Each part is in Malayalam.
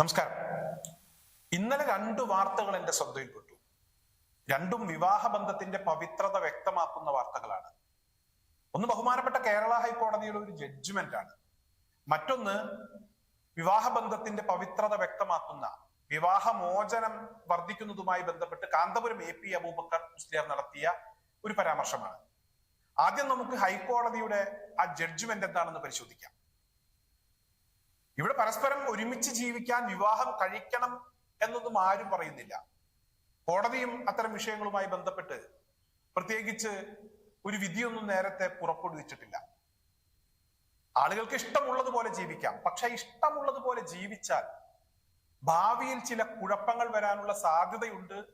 നമസ്കാരം. ഇന്നലെ രണ്ട് വാർത്തകൾ എന്റെ ശ്രദ്ധയിൽപ്പെട്ടു. രണ്ടും വിവാഹബന്ധത്തിന്റെ പവിത്രത വ്യക്തമാക്കുന്ന വാർത്തകളാണ്. ഒന്ന് ബഹുമാനപ്പെട്ട കേരള ഹൈക്കോടതിയുടെ ഒരു ജഡ്ജ്മെന്റ് ആണ്. മറ്റൊന്ന് വിവാഹബന്ധത്തിന്റെ പവിത്രത വ്യക്തമാക്കുന്ന വിവാഹമോചനം വർദ്ധിക്കുന്നതുമായി ബന്ധപ്പെട്ട് കാന്തപുരം എ പി അബൂബക്കർ മുസ്ലിയാർ നടത്തിയ ഒരു പരാമർശമാണ്. ആദ്യം നമുക്ക് ഹൈക്കോടതിയുടെ ആ ജഡ്ജ്മെന്റ് എന്താണെന്ന് പരിശോധിക്കാം. ഇവിടെ പരസ്പരം ഒരുമിച്ച് ജീവിക്കാൻ വിവാഹം കഴിക്കണം എന്നൊന്നും ആരും പറയുന്നില്ല. കോടതിയും അത്തരം വിഷയങ്ങളുമായി ബന്ധപ്പെട്ട് പ്രത്യേകിച്ച് ഒരു വിധിയൊന്നും നേരത്തെ പുറപ്പെടുവിച്ചിട്ടില്ല. ആളുകൾക്ക് ഇഷ്ടമുള്ളതുപോലെ ജീവിക്കാം. പക്ഷെ ഇഷ്ടമുള്ളതുപോലെ ജീവിച്ചാൽ ഭാവിയിൽ ചില കുഴപ്പങ്ങൾ വരാനുള്ള സാധ്യതയുണ്ട്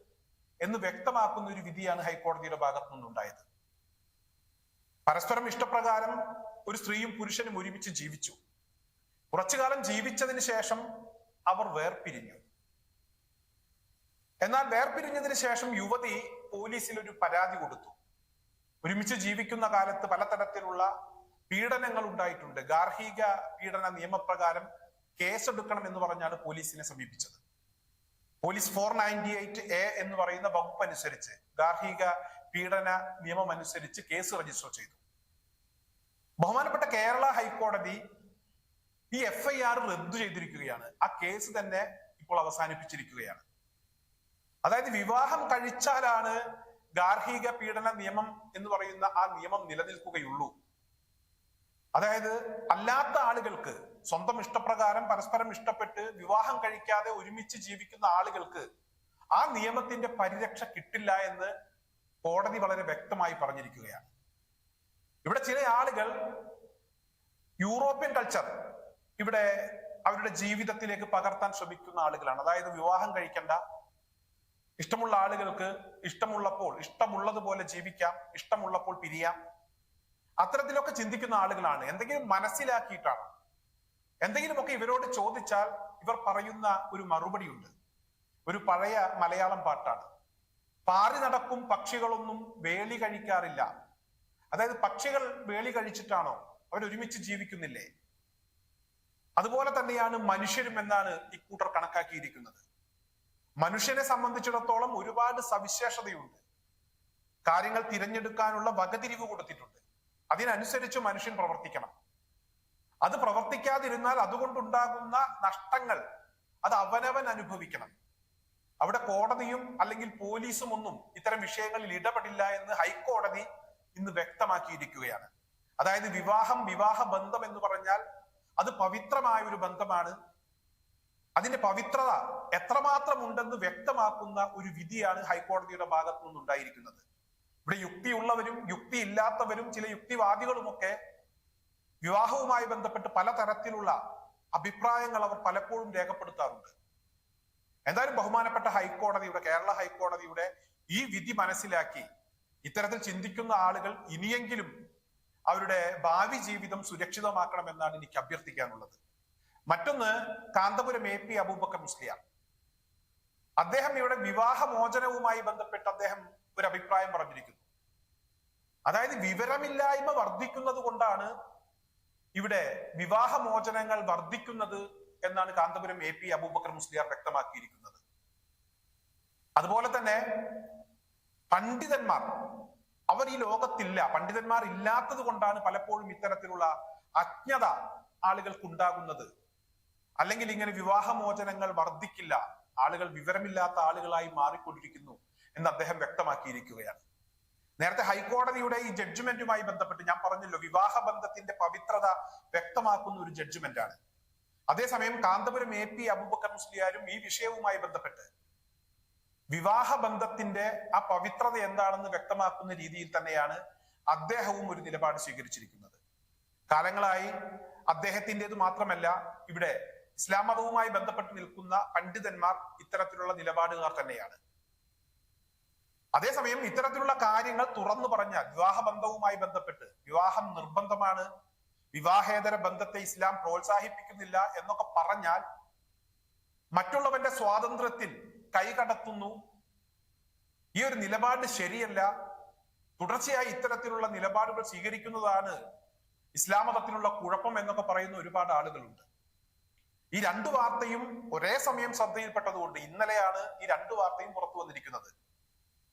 എന്ന് വ്യക്തമാക്കുന്ന ഒരു വിധിയാണ് ഹൈക്കോടതിയുടെ ഭാഗത്തു നിന്നുണ്ടായത്. പരസ്പരം ഇഷ്ടപ്രകാരം ഒരു സ്ത്രീയും പുരുഷനും ഒരുമിച്ച് ജീവിച്ചു. കുറച്ചു കാലം ജീവിച്ചതിന് ശേഷം അവർ വേർപിരിഞ്ഞു. എന്നാൽ വേർപിരിഞ്ഞതിന് ശേഷം യുവതി പോലീസിൽ ഒരു പരാതി കൊടുത്തു. ഒരുമിച്ച് ജീവിക്കുന്ന കാലത്ത് പലതരത്തിലുള്ള പീഡനങ്ങൾ ഉണ്ടായിട്ടുണ്ട്. ഗാർഹിക പീഡന നിയമപ്രകാരം കേസെടുക്കണം എന്ന് പറഞ്ഞാണ് പോലീസിനെ സമീപിച്ചത്. Police four ninety eight A എന്ന് പറയുന്ന വകുപ്പ് അനുസരിച്ച് ഗാർഹിക പീഡന നിയമം അനുസരിച്ച് കേസ് രജിസ്റ്റർ ചെയ്തു. ബഹുമാനപ്പെട്ട കേരള ഹൈക്കോടതി ഈ എഫ് ഐ ആർ റദ്ദു ചെയ്തിരിക്കുകയാണ്. ആ കേസ് തന്നെ ഇപ്പോൾ അവസാനിപ്പിച്ചിരിക്കുകയാണ്. അതായത് വിവാഹം കഴിച്ചാലാണ് ഗാർഹിക പീഡന നിയമം എന്ന് പറയുന്ന ആ നിയമം നിലനിൽക്കുകയുള്ളൂ. അതായത് അല്ലാത്ത ആളുകൾക്ക് സ്വന്തം ഇഷ്ടപ്രകാരം പരസ്പരം ഇഷ്ടപ്പെട്ട് വിവാഹം കഴിക്കാതെ ഒരുമിച്ച് ജീവിക്കുന്ന ആളുകൾക്ക് ആ നിയമത്തിന്റെ പരിരക്ഷ കിട്ടില്ല എന്ന് കോടതി വളരെ വ്യക്തമായി പറഞ്ഞിരിക്കുകയാണ്. ഇവിടെ ചില ആളുകൾ യൂറോപ്യൻ കൾച്ചർ ഇവിടെ അവരുടെ ജീവിതത്തിലേക്ക് പകർത്താൻ ശ്രമിക്കുന്ന ആളുകളാണ്. അതായത് വിവാഹം കഴിക്കണ്ട. ഇഷ്ടമുള്ള ആളുകൾക്ക് ഇഷ്ടമുള്ളപ്പോൾ ഇഷ്ടമുള്ളതുപോലെ ജീവിക്കാം ഇഷ്ടമുള്ളപ്പോൾ പിരിയാം. അത്തരത്തിലൊക്കെ ചിന്തിക്കുന്ന ആളുകളാണ്. എന്തെങ്കിലും മനസ്സിലാക്കിയിട്ടാണ്. എന്തെങ്കിലുമൊക്കെ ഇവരോട് ചോദിച്ചാൽ ഇവർ പറയുന്ന ഒരു മറുപടി ഉണ്ട് ഒരു പഴയ മലയാളം പാട്ടാണ്. പാറി നടക്കും പക്ഷികളൊന്നും വേലി കഴിക്കാറില്ല. അതായത് പക്ഷികൾ വേലി കഴിച്ചിട്ടാണോ? അവരൊരുമിച്ച് ജീവിക്കുന്നില്ലേ? അതുപോലെ തന്നെയാണ് മനുഷ്യരും എന്നാണ് ഇക്കൂട്ടർ കണക്കാക്കിയിരിക്കുന്നത്. മനുഷ്യനെ സംബന്ധിച്ചിടത്തോളം ഒരുപാട് സവിശേഷതയുണ്ട്. കാര്യങ്ങൾ തിരഞ്ഞെടുക്കാനുള്ള വകതിരിവ് കൊടുത്തിട്ടുണ്ട്. അതിനനുസരിച്ച് മനുഷ്യൻ പ്രവർത്തിക്കണം. അത് പ്രവർത്തിക്കാതിരുന്നാൽ അതുകൊണ്ടുണ്ടാകുന്ന നഷ്ടങ്ങൾ അത് അവനവൻ അനുഭവിക്കണം. അവിടെ കോടതിയും അല്ലെങ്കിൽ പോലീസും ഒന്നും ഇത്തരം വിഷയങ്ങളിൽ ഇടപെടില്ല എന്ന് ഹൈക്കോടതി ഇന്ന് വ്യക്തമാക്കിയിരിക്കുകയാണ്. അതായത് വിവാഹം വിവാഹ ബന്ധം എന്ന് പറഞ്ഞാൽ അത് പവിത്രമായ ഒരു ബന്ധമാണ്. അതിന്റെ പവിത്രത എത്രമാത്രം ഉണ്ടെന്ന് വ്യക്തമാക്കുന്ന ഒരു വിധിയാണ് ഹൈക്കോടതിയുടെ ഭാഗത്തു നിന്നുണ്ടായിരിക്കുന്നത്. ഇവിടെ യുക്തിയുള്ളവരും യുക്തി ഇല്ലാത്തവരും ചില യുക്തിവാദികളുമൊക്കെ വിവാഹവുമായി ബന്ധപ്പെട്ട് പലതരത്തിലുള്ള അഭിപ്രായങ്ങൾ അവർ പലപ്പോഴും രേഖപ്പെടുത്താറുണ്ട്. എന്തായാലും ബഹുമാനപ്പെട്ട ഹൈക്കോടതിയുടെ കേരള ഹൈക്കോടതിയുടെ ഈ വിധി മനസ്സിലാക്കി ഇത്തരത്തിൽ ചിന്തിക്കുന്ന ആളുകൾ ഇനിയെങ്കിലും അവരുടെ ഭാവി ജീവിതം സുരക്ഷിതമാക്കണം എന്നാണ് എനിക്ക് അഭ്യർത്ഥിക്കാനുള്ളത്. മറ്റൊന്ന് കാന്തപുരം എ പി അബൂബക്കർ മുസ്ലിയാർ. അദ്ദേഹം ഇവിടെ വിവാഹമോചനവുമായി ബന്ധപ്പെട്ട് അദ്ദേഹം ഒരു അഭിപ്രായം പറഞ്ഞിരിക്കുന്നു. അതായത് വിവരമില്ലായ്മ വർദ്ധിക്കുന്നത് കൊണ്ടാണ് ഇവിടെ വിവാഹമോചനങ്ങൾ വർദ്ധിക്കുന്നത് എന്നാണ് കാന്തപുരം എ പി അബൂബക്കർ മുസ്ലിയാർ വ്യക്തമാക്കിയിരിക്കുന്നത്. അതുപോലെ തന്നെ പണ്ഡിതന്മാർ അവർ ഈ ലോകത്തില്ല. പണ്ഡിതന്മാർ ഇല്ലാത്തത് കൊണ്ടാണ് പലപ്പോഴും ഇത്തരത്തിലുള്ള അജ്ഞത ആളുകൾക്കുണ്ടാകുന്നത്. അല്ലെങ്കിൽ ഇങ്ങനെ വിവാഹമോചനങ്ങൾ വർദ്ധിക്കില്ല. ആളുകൾ വിവരമില്ലാത്ത ആളുകളായി മാറിക്കൊണ്ടിരിക്കുന്നു എന്ന് അദ്ദേഹം വ്യക്തമാക്കിയിരിക്കുകയാണ്. നേരത്തെ ഹൈക്കോടതിയുടെ ഈ ജഡ്ജ്മെന്റുമായി ബന്ധപ്പെട്ട് ഞാൻ പറഞ്ഞല്ലോ വിവാഹ ബന്ധത്തിന്റെ പവിത്രത വ്യക്തമാക്കുന്ന ഒരു ജഡ്ജ്മെന്റാണ്. അതേസമയം കാന്തപുരം എ പി അബൂബക്കർ മുസ്ലിയാരും ഈ വിഷയവുമായി ബന്ധപ്പെട്ട് വിവാഹ ബന്ധത്തിന്റെ ആ പവിത്രത എന്താണെന്ന് വ്യക്തമാക്കുന്ന രീതിയിൽ തന്നെയാണ് അദ്ദേഹവും ഒരു നിലപാട് സ്വീകരിച്ചിരിക്കുന്നത്. കാലങ്ങളായി അദ്ദേഹത്തിന്റെത് മാത്രമല്ല ഇവിടെ ഇസ്ലാം മതവുമായി ബന്ധപ്പെട്ട് നിൽക്കുന്ന പണ്ഡിതന്മാർ ഇത്തരത്തിലുള്ള നിലപാടുകാർ തന്നെയാണ്. അതേസമയം ഇത്തരത്തിലുള്ള കാര്യങ്ങൾ തുറന്നു പറഞ്ഞാൽ വിവാഹ ബന്ധവുമായി ബന്ധപ്പെട്ട് വിവാഹം നിർബന്ധമാണ് വിവാഹേതര ബന്ധത്തെ ഇസ്ലാം പ്രോത്സാഹിപ്പിക്കുന്നില്ല എന്നൊക്കെ പറഞ്ഞാൽ മറ്റുള്ളവന്റെ സ്വാതന്ത്ര്യത്തിൽ കൈകടത്തുന്നു ഈ ഒരു നിലപാട് ശരിയല്ല. തുടർച്ചയായി ഇത്തരത്തിലുള്ള നിലപാടുകൾ സ്വീകരിക്കുന്നതാണ് ഇസ്ലാം മതത്തിനുള്ള കുഴപ്പം എന്നൊക്കെ പറയുന്ന ഒരുപാട് ആളുകളുണ്ട്. ഈ രണ്ടു വാർത്തയും ഒരേ സമയം ശ്രദ്ധയിൽപ്പെട്ടതുകൊണ്ട് ഇന്നലെയാണ് ഈ രണ്ടു വാർത്തയും പുറത്തു വന്നിരിക്കുന്നത്.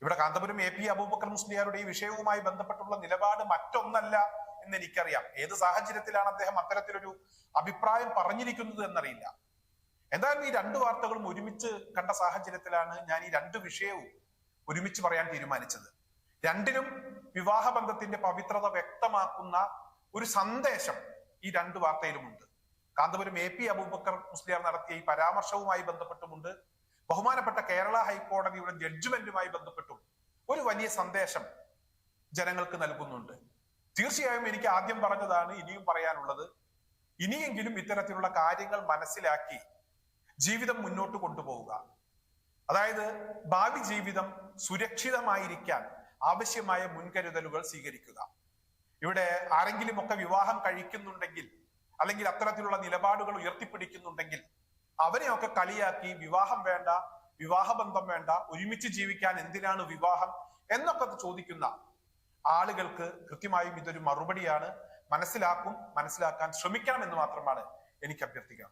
ഇവിടെ കാന്തപുരം എ പി അബൂബക്കർ മുസ്ലിയാരുടെ ഈ വിഷയവുമായി ബന്ധപ്പെട്ടുള്ള നിലപാട് മറ്റൊന്നല്ല എന്ന് എനിക്കറിയാം. ഏത് സാഹചര്യത്തിലാണ് അദ്ദേഹം അത്തരത്തിലൊരു അഭിപ്രായം പറഞ്ഞിരിക്കുന്നത് എന്നറിയില്ല. എന്തായാലും ഈ രണ്ട് വാർത്തകളും ഒരുമിച്ച് കണ്ട സാഹചര്യത്തിലാണ് ഞാൻ ഈ രണ്ട് വിഷയവും ഒരുമിച്ച് പറയാൻ തീരുമാനിച്ചത്. രണ്ടിനും വിവാഹബന്ധത്തിന്റെ പവിത്രത വ്യക്തമാക്കുന്ന ഒരു സന്ദേശം ഈ രണ്ട് വാർത്തയിലുമുണ്ട്. കാന്തപുരം എ പി അബൂബക്കർ മുസ്ലിയാർ നടത്തിയ ഈ പരാമർശവുമായി ബന്ധപ്പെട്ടുമുണ്ട്. ബഹുമാനപ്പെട്ട കേരള ഹൈക്കോടതിയുടെ ജഡ്ജ്മെന്റുമായി ബന്ധപ്പെട്ടും ഒരു വലിയ സന്ദേശം ജനങ്ങൾക്ക് നൽകുന്നുണ്ട്. തീർച്ചയായും എനിക്ക് ആദ്യം പറഞ്ഞതാണ് ഇനിയും പറയാനുള്ളത്. ഇനിയെങ്കിലും ഇത്തരത്തിലുള്ള കാര്യങ്ങൾ മനസ്സിലാക്കി ജീവിതം മുന്നോട്ട് കൊണ്ടുപോവുക. അതായത് ഭാവി ജീവിതം സുരക്ഷിതമായിരിക്കാൻ ആവശ്യമായ മുൻകരുതലുകൾ സ്വീകരിക്കുക. ഇവിടെ ആരെങ്കിലും ഒക്കെ വിവാഹം കഴിക്കുന്നുണ്ടെങ്കിൽ അല്ലെങ്കിൽ അത്തരത്തിലുള്ള നിലപാടുകൾ ഉയർത്തിപ്പിടിക്കുന്നുണ്ടെങ്കിൽ അവരെയൊക്കെ കളിയാക്കി വിവാഹം വേണ്ട വിവാഹബന്ധം വേണ്ട ഒരുമിച്ച് ജീവിക്കാൻ എന്തിനാണ് വിവാഹം എന്നൊക്കെ ചോദിക്കുന്ന ആളുകൾക്ക് കൃത്യമായും ഇതൊരു മറുപടിയാണ് മനസ്സിലാക്കും മനസ്സിലാക്കാൻ ശ്രമിക്കണം എന്ന് മാത്രമാണ് എനിക്ക് അഭ്യർത്ഥിക്കാം.